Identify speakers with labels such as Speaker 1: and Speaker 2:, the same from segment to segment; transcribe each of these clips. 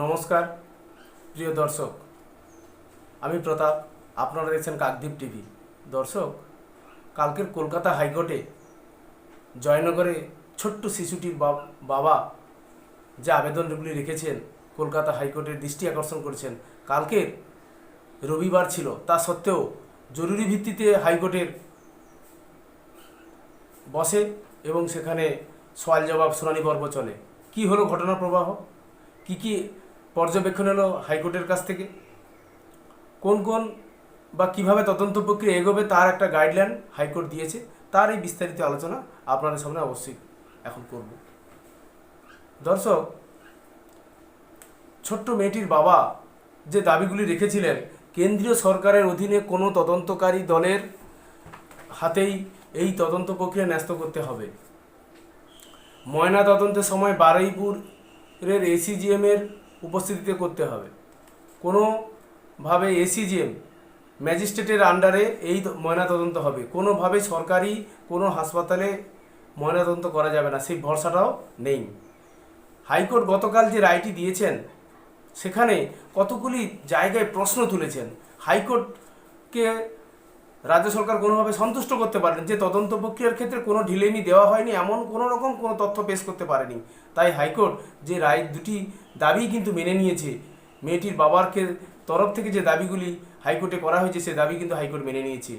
Speaker 1: নমস্কার, প্রিয় দর্শক। আমি প্রতাপ, আপনারা দেখছেন কাকদ্বীপ টিভি। দর্শক, কালকের কলকাতা হাইকোর্টে জয়নগরে ছোট্ট শিশুটির বাবা যে আবেদনগুলি রেখেছেন, কলকাতা হাইকোর্টের দৃষ্টি আকর্ষণ করেছেন, কালকের রবিবার ছিল। তা সত্ত্বেও জরুরি ভিত্তিতে হাইকোর্টের বসে এবং সেখানে সওয়াল জবাব শুনানি পর্ব চলে। কি হলো ঘটনা প্রবাহ? কি কি পর্যবেক্ষণ এলো হাইকোর্টের কাছ থেকে। কোন কোন বা কীভাবে তদন্ত প্রক্রিয়া এগোবে তার একটা গাইডলাইন হাইকোর্ট দিয়েছে। তার এই বিস্তারিত আলোচনা আপনাদের সামনে অবশ্যই এখন করব। দর্শক, ছোট্ট মেয়েটির বাবা যে দাবিগুলি রেখেছিলেন, কেন্দ্রীয় সরকারের অধীনে কোনো তদন্তকারী দলের হাতেই এই তদন্ত প্রক্রিয়া ন্যস্ত করতে হবে। ময়না তদন্তের সময় বারুইপুরের এসিজিএম এর উপস্থিতিতে করতে হবে। কোনোভাবে এসিজিএম ম্যাজিস্ট্রেটের আন্ডারে এই ময়নাতদন্ত হবে। কোনোভাবে সরকারি কোনো হাসপাতালে ময়নাতদন্ত করা যাবে না, সেই ভরসাটাও নেই। হাইকোর্ট গতকাল যে রায়টি দিয়েছেন, সেখানে কতগুলি জায়গায় প্রশ্ন তুলেছেন। হাইকোর্টকে রাজ্য সরকার কোনোভাবে সন্তুষ্ট করতে পারেন যে তদন্ত প্রক্রিয়ার ক্ষেত্রে কোনো ঢিলেমি দেওয়া হয়নি, এমন কোনো রকম কোনো তথ্য পেশ করতে পারেনি। তাই হাইকোর্ট যে রায় দুটি দাবি কিন্তু মেনে নিয়েছে। মেয়েটির বাবারকে তরফ থেকে যে দাবিগুলি হাইকোর্টে করা হয়েছে, সে দাবি কিন্তু হাইকোর্ট মেনে নিয়েছে।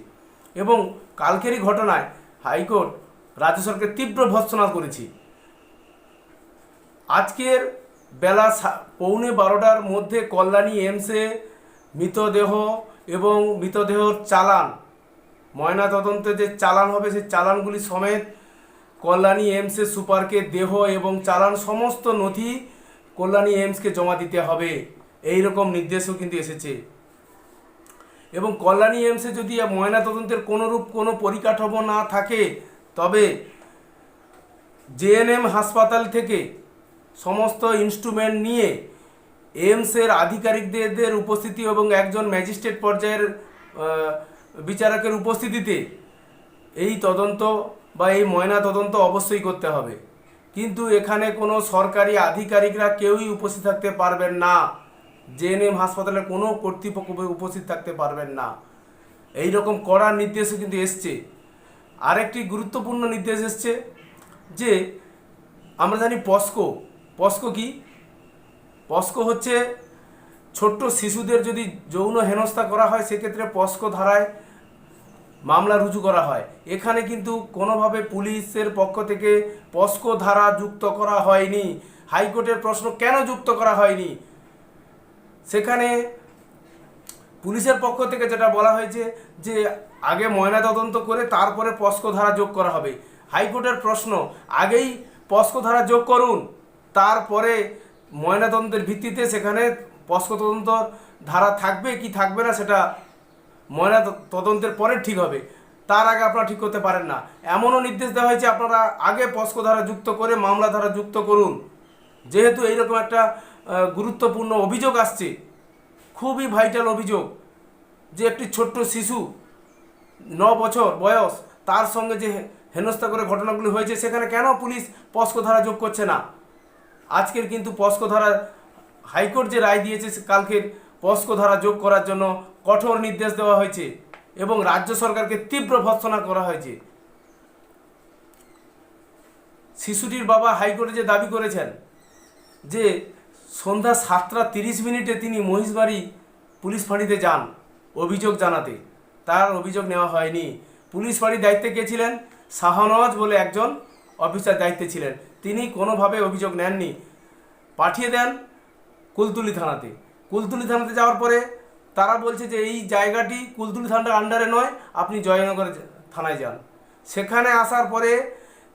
Speaker 1: এবং কালকেরই ঘটনায় হাইকোর্ট রাজ্য সরকার তীব্র ভর্ৎসনা করেছে। আজকের বেলা পৌনে বারোটার মধ্যে কল্যাণী এমসে মৃতদেহ এবং মৃতদেহর চালান ময়না তদন্তে যে চালান হবে, সেই চালানগুলি সমেত কল্যাণী এমসে সুপারকে দেহ এবং চালান সমস্ত নথি কল্যাণী এমসকে জমা দিতে হবে। এই রকম নির্দেশও কিন্তু এসেছে। এবং কল্যাণী এমসে যদি ময়না তদন্তের কোনোরূপ কোনো পরিকাঠামো না থাকে, তবে জেএনএম হাসপাতাল থেকে সমস্ত ইনস্ট্রুমেন্ট নিয়ে এমসের আধিকারিকদের উপস্থিতি এবং একজন ম্যাজিস্ট্রেট পর্যায়ের বিচারকের উপস্থিতিতে এই তদন্ত বা এই ময়না তদন্ত অবশ্যই করতে হবে। কিন্তু এখানে কোনো সরকারি আধিকারিকরা কেউই উপস্থিত থাকতে পারবেন না। জেএনএম হাসপাতালে কোনো কর্তৃপক্ষ উপস্থিত থাকতে পারবেন না। এই রকম কড়া নির্দেশও কিন্তু এসছে। আরেকটি গুরুত্বপূর্ণ নির্দেশ এসছে যে, আমরা জানি পস্কো। পস্কো কি? পস্কো হচ্ছে ছোট্ট শিশুদের যদি যৌন হেনস্থা করা হয়, সেক্ষেত্রে পস্কো ধারায় মামলা রুজু করা হয়। এখানে কিন্তু কোনোভাবে পুলিশের পক্ষ থেকে পস্কো ধারা যুক্ত করা হয়নি। হাইকোর্টের প্রশ্ন কেন যুক্ত করা হয়নি? সেখানে পুলিশের পক্ষ থেকে যেটা বলা হয়েছে যে আগে ময়না তদন্ত করে তারপরে পস্কো ধারা যোগ করা হবে। হাইকোর্টের প্রশ্ন, আগেই পস্কো ধারা যোগ করুন, তারপরে ময়নাতদন্তের ভিত্তিতে সেখানে পস্কো তদন্ত ধারা থাকবে কি থাকবে না সেটা ময়না তদন্তের পরে ঠিক হবে। তার আগে আপনারা ঠিক করতে পারেন না। এমনও নির্দেশ দেওয়া হয়েছে, আপনারা আগে পস্কো ধারা যুক্ত করে মামলা ধারা যুক্ত করুন। যেহেতু এইরকম একটা গুরুত্বপূর্ণ অভিযোগ আসছে, খুবই ভাইটাল অভিযোগ যে একটি ছোট্ট শিশু, ন বছর বয়স, তার সঙ্গে যে হেনস্থা করে ঘটনাগুলি হয়েছে, সেখানে কেন পুলিশ পস্কো ধারা যোগ করছে না? আজকের কিন্তু পস্কো ধারা হাইকোর্ট যে রায় দিয়েছে কালকের পস্কো ধারা যোগ করার জন্য কঠোর নির্দেশ দেওয়া হয়েছে এবং রাজ্য সরকারকে তীব্র ভর্ৎসনা করা হয়েছে। শিশুটির বাবা হাইকোর্টে যে দাবি করেছেন যে সন্ধ্যা সাতটা তিরিশ মিনিটে তিনি মহিষবাড়ি পুলিশ ফাঁড়িতে যান অভিযোগ জানাতে। তার অভিযোগ নেওয়া হয়নি। পুলিশ ফাঁড়ির দায়িত্বে কে ছিলেন? শাহনওয়াজ বলে একজন অফিসার দায়িত্বে ছিলেন। তিনি কোনোভাবে অভিযোগ নেননি। পাঠিয়ে দেন কুলতুলি থানাতে। কুলতুলি থানাতে যাওয়ার পরে তারা বলছে যে এই জায়গাটি কুলতুলি থানার আন্ডারে নয়, আপনি জয়নগর থানায় যান। সেখানে আসার পরে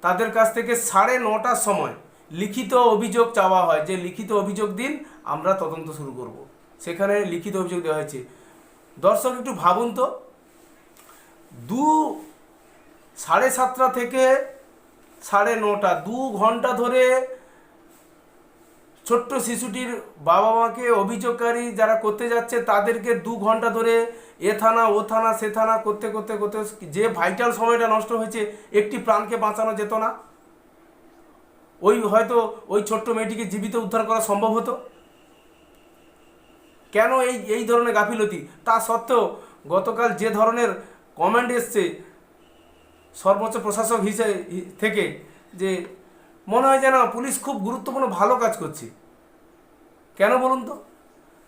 Speaker 1: তাদের কাছ থেকে সাড়ে নটার সময় লিখিত অভিযোগ চাওয়া হয় যে লিখিত অভিযোগ দিন, আমরা তদন্ত শুরু করব। সেখানে লিখিত অভিযোগ দেওয়া হয়েছে। দর্শক একটু ভাবুন তো, দু সাড়ে সাতটা থেকে সাড়ে নটা, দু ঘণ্টা ধরে ছোট্ট শিশুটির বাবা মাকে অভিযোগকারী যারা করতে যাচ্ছে, তাদেরকে দু ঘণ্টা ধরে এ থানা, ও থানা, সে থানা করতে করতে করতে যে ভাইটাল সময়টা নষ্ট হয়েছে, একটি প্রাণকে বাঁচানো যেত না। ওই হয়তো ওই ছোট্ট মেয়েটিকে জীবিত উদ্ধার করা সম্ভব হতো। কেন এই এই ধরনের গাফিলতি? তা সত্ত্বেও গতকাল যে ধরনের কমেন্ট এসছে, সর্বোচ্চ প্রশাসক হিসেবে থেকে যে মনে হয় যেন পুলিশ খুব গুরুত্বপূর্ণ ভালো কাজ করছে। কেন বলুন তো?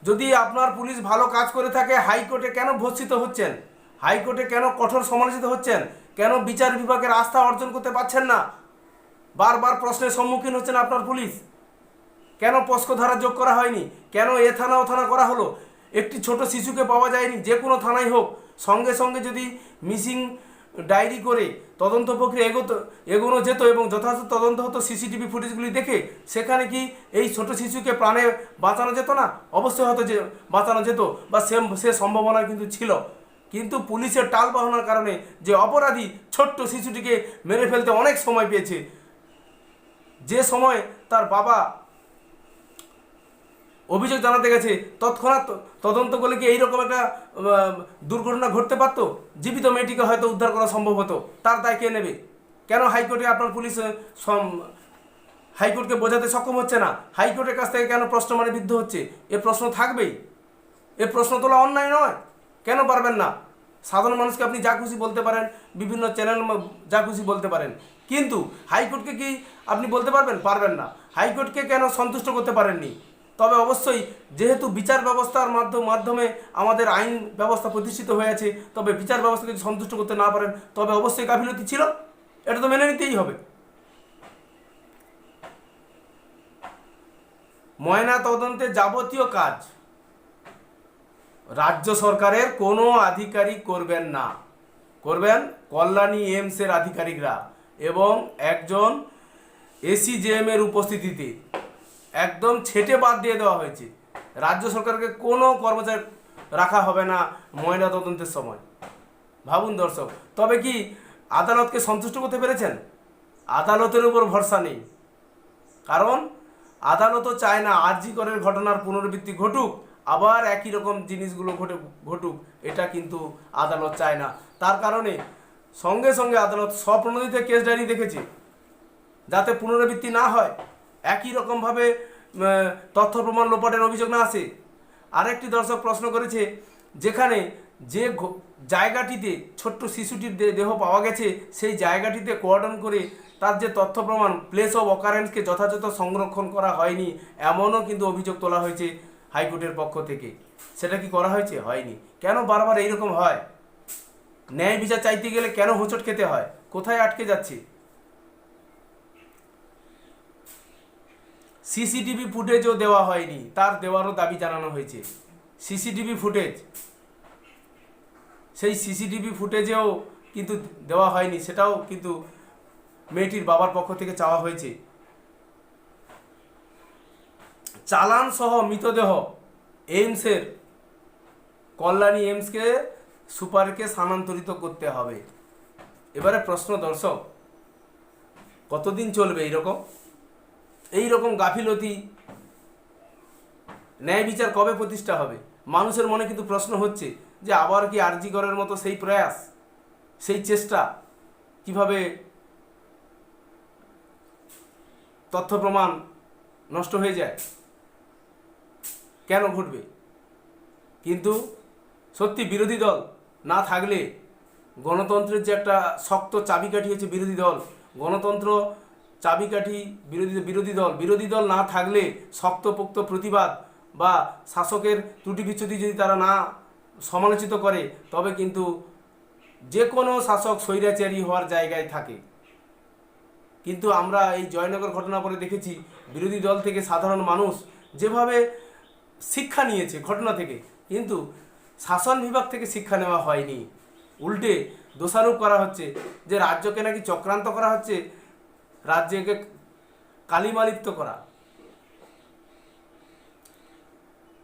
Speaker 1: যদি আপনার পুলিশ ভালো কাজ করে থাকে, হাইকোর্টে কেন ভর্ষিত হচ্ছেন? হাইকোর্টে কেন কঠোর সমালোচিত হচ্ছেন? কেন বিচার বিভাগের আস্থা অর্জন করতে পারছেন না? বারবার প্রশ্নের সম্মুখীন হচ্ছেন আপনার পুলিশ। কেন পস্ক ধারা যোগ করা হয়নি? কেন এ থানা ও থানা করা হলো? একটি ছোট শিশুকে পাওয়া যায়নি, যে কোনো থানায় হোক। সঙ্গে সঙ্গে যদি মিসিং ডায়েরি করে তদন্ত প্রক্রিয়া এগোতো, এগোনো যেত এবং যথাযথ তদন্ত হতো সিসিটিভি ফুটেজগুলি দেখে, সেখানে কি এই ছোট শিশুকে প্রাণে বাঁচানো যেত না? অবশ্যই হয়তো যে বাঁচানো যেত বা সে সে সম্ভাবনা কিন্তু ছিল। কিন্তু পুলিশের টাল বাহানোর কারণে যে অপরাধী ছোট্ট শিশুটিকে মেরে ফেলতে অনেক সময় পেয়েছে। যে সময় তার বাবা অভিযোগ জানাতে গেছে, তৎক্ষণাৎ তদন্ত করলে কি এইরকম একটা দুর্ঘটনা ঘটতে পারতো? জীবিত মেয়েটিকে হয়তো উদ্ধার করা সম্ভব হতো। তার দায় কে নেবে? কেন হাইকোর্টে আপনার পুলিশ হাইকোর্টকে বোঝাতে সক্ষম হচ্ছে না? হাইকোর্টের কাছ থেকে কেন প্রশ্ন মানে বিদ্ধ হচ্ছে? এ প্রশ্ন থাকবেই। এ প্রশ্ন তোলা অন্যায় নয়। কেন পারবেন না? সাধারণ মানুষকে আপনি যা খুশি বলতে পারেন, বিভিন্ন চ্যানেল যা খুশি বলতে পারেন। কিন্তু হাইকোর্টকে কি আপনি বলতে পারবেন? পারবেন না। হাইকোর্টকে কেন সন্তুষ্ট করতে পারেননি? তবে অবশ্যই যেহেতু বিচার ব্যবস্থার মাধ্যম মাধ্যমে আমাদের আইন ব্যবস্থা প্রতিষ্ঠিত হয়ে আছে, তবে বিচার ব্যবস্থা যদি সন্তুষ্ট করতে না পারেন, তবে অবশ্যই গাফিলতি ছিল। এটা তো মেনে নিতেই হবে। ময়না তদন্তে যাবতীয় কাজ রাজ্য সরকারের কোনো আধিকারিক করবেন না। করবেন কল্যাণী এমসের আধিকারিকরা এবং একজন এসিজেএম এর উপস্থিতিতে। একদম ছেটে বাদ দিয়ে দেওয়া হয়েছে। রাজ্য সরকারকে কোনো কর্মচারী রাখা হবে না ময়না তদন্তের সময়। ভাবুন দর্শক, তবে কি আদালতকে সন্তুষ্ট করতে পেরেছেন? আদালতের উপর ভরসা নেই। কারণ আদালতও চায় না আরজি করের ঘটনার পুনরাবৃত্তি ঘটুক, আবার একই রকম জিনিসগুলো ঘটে, ঘটুক, এটা কিন্তু আদালত চায় না। তার কারণে সঙ্গে সঙ্গে আদালত স্বপ্রণোদিত কেস ডায়েরি দেখেছে, যাতে পুনরাবৃত্তি না হয়। একই রকমভাবে তথ্য প্রমাণ লোপাটের অভিযোগ না আসে? আরেকটি দর্শক প্রশ্ন করেছে, যেখানে যে জায়গাটিতে ছোট্ট শিশুটির দেহ পাওয়া গেছে, সেই জায়গাটিতে কোয়ার্ডন করে তার যে তথ্য প্রমাণ প্লেস অফ অকারেন্সকে যথাযথ সংরক্ষণ করা হয়নি, এমনও কিন্তু অভিযোগ তোলা হয়েছে হাইকোর্টের পক্ষ থেকে। সেটা কি করা হয়েছে? হয়নি। কেন বারবার এইরকম হয়? ন্যায় বিচার চাইতে গেলে কেন হোঁচট খেতে হয়? কোথায় আটকে যাচ্ছে? সিসিটিভি ফুটেজও দেওয়া হয়নি, তার দেওয়ারও দাবি জানানো হয়েছে। CCTV footage. সেই সিসিটিভি ফুটেজেও কিন্তু দেওয়া হয়নি, সেটাও কিন্তু মেয়েটির বাবার পক্ষ থেকে চাওয়া হয়েছে। চালান সহ মৃতদেহ এইমসের, কল্যাণী এইমসকে, সুপারকে স্থানান্তরিত করতে হবে। এবারে প্রশ্ন, দর্শক, কতদিন চলবে এইরকম? এই রকম গাফিলতি ন্যায় বিচার কবে প্রতিষ্ঠা হবে? মানুষের মনে কিন্তু প্রশ্ন হচ্ছে যে আবার কি আরজি করার মতো সেই প্রয়াস, সেই চেষ্টা কীভাবে তথ্য প্রমাণ নষ্ট হয়ে যায়? কেন ঘটবে? কিন্তু সত্যি বিরোধী দল না থাকলে গণতন্ত্রের যে একটা শক্ত চাবিকাঠি হচ্ছে বিরোধী দল, গণতন্ত্র চাবিকাঠি, বিরোধী বিরোধী দল। বিরোধী দল না থাকলে শক্তপোক্ত প্রতিবাদ বা শাসকের ত্রুটি বিচ্ছুতি যদি তারা না সমালোচিত করে, তবে কিন্তু যে কোনো শাসক স্বৈরাচারী হওয়ার জায়গায় থাকে। কিন্তু আমরা এই জয়নগর ঘটনা পরে দেখেছি, বিরোধী দল থেকে সাধারণ মানুষ যেভাবে শিক্ষা নিয়েছে ঘটনা থেকে, কিন্তু শাসন বিভাগ থেকে শিক্ষা নেওয়া হয়নি। উল্টে দোষারোপ করা হচ্ছে যে রাজ্যকে নাকি চক্রান্ত করা হচ্ছে রাজ্যকে কালিমালিপ্ত করা।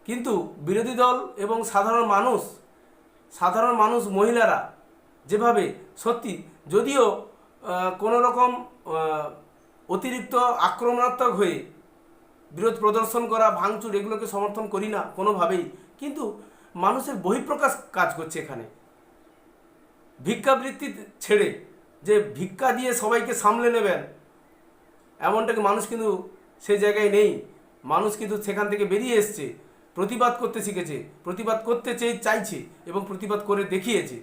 Speaker 1: কিন্তু বিরোধী দল এবং সাধারণ মানুষ সাধারণ মানুষ মহিলারা যেভাবে সত্যি যদিও কোনো রকম অতিরিক্ত আক্রমণাত্মক হয়ে বিরোধ প্রদর্শন করা, ভাঙচুর এগুলোকে সমর্থন করি না কোনোভাবেই, কিন্তু মানুষের বহিঃপ্রকাশ কাজ করছে এখানে। ভিক্ষাবৃত্তি ছেড়ে যে ভিক্ষা দিয়ে সবাইকে সামলে নেবেন এমনটাকে মানুষ কিন্তু সেই জায়গায় নেই? মানুষ কিন্তু সেখান থেকে বেরিয়ে এসছে, প্রতিবাদ করতে শিখেছে, প্রতিবাদ করতে চেয়ে চাইছে এবং প্রতিবাদ করে দেখিয়েছে।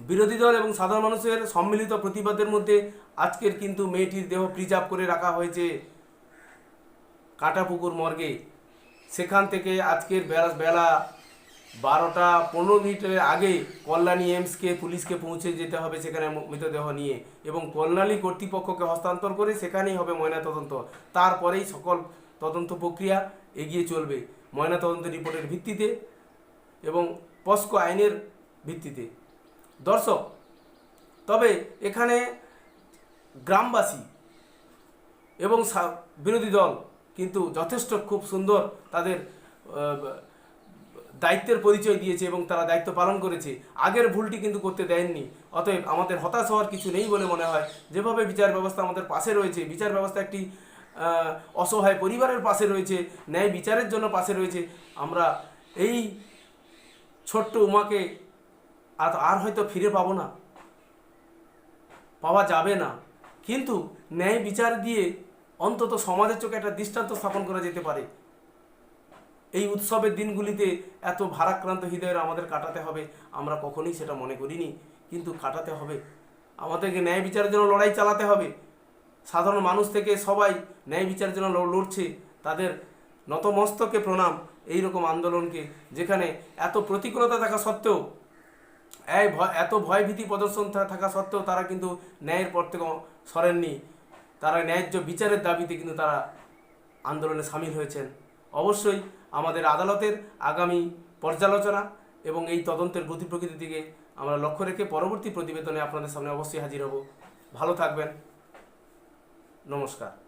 Speaker 1: বিরোধী দল এবং সাধারণ মানুষের সম্মিলিত প্রতিবাদের মধ্যে আজকের কিন্তু মেয়েটির দেহ প্রিজার্ভ করে রাখা হয়েছে কাটাপুকুর মর্গে। সেখান থেকে আজকের বেলা বেলা বারোটা পনেরো মিনিটের আগে কল্যাণী এমসকে পুলিশকে পৌঁছে যেতে হবে সেখানে মৃতদেহ নিয়ে এবং কল্যাণী কর্তৃপক্ষকে হস্তান্তর করে সেখানেই হবে ময়নাতদন্ত। তারপরেই সকল তদন্ত প্রক্রিয়া এগিয়ে চলবে ময়নাতদন্ত রিপোর্টের ভিত্তিতে এবং পস্কো আইনের ভিত্তিতে। দর্শক, তবে এখানে গ্রামবাসী এবং বিরোধী দল কিন্তু যথেষ্ট খুব সুন্দর তাদের দায়িত্বের পরিচয় দিয়েছে এবং তারা দায়িত্ব পালন করেছে। আগের ভুলটি কিন্তু করতে দেননি। অতএব আমাদের হতাশ হওয়ার কিছু নেই বলে মনে হয়। যেভাবে বিচার ব্যবস্থা আমাদের পাশে রয়েছে, বিচার ব্যবস্থা একটি অসহায় পরিবারের পাশে রয়েছে, ন্যায় বিচারের জন্য পাশে রয়েছে। আমরা এই ছোট্ট উমাকে আর আর হয়তো ফিরে পাবো না। পাওয়া যাবে না। কিন্তু ন্যায় বিচার দিয়ে অন্তত সমাজের চোখে একটা দৃষ্টান্ত স্থাপন করা যেতে পারে। এই উৎসবের দিনগুলিতে এত ভারাক্রান্ত হৃদয়ের আমাদের কাটাতে হবে, আমরা কখনোই সেটা মনে করিনি। কিন্তু কাটাতে হবে। আমাদেরকে ন্যায় বিচারের জন্য লড়াই চালাতে হবে। সাধারণ মানুষ থেকে সবাই ন্যায় বিচারের জন্য লড়ছে। তাদের নতমস্তকে প্রণাম এই রকম আন্দোলনকে, যেখানে এত প্রতিকূলতা থাকা সত্ত্বেও, এই এত ভয়ভীতি প্রদর্শন থাকা সত্ত্বেও তারা কিন্তু ন্যায়ের পর থেকে সরেননি। তারা ন্যায্য বিচারের দাবিতে কিন্তু তারা আন্দোলনে সামিল হয়েছেন। অবশ্যই আমাদের আদালতের আগামী পর্যালোচনা এবং এই তদন্তের গতি প্রকৃতির দিকে আমরা লক্ষ্য রেখে পরবর্তী প্রতিবেদনে আপনাদের সামনে অবশ্যই হাজির হব। ভালো থাকবেন। নমস্কার।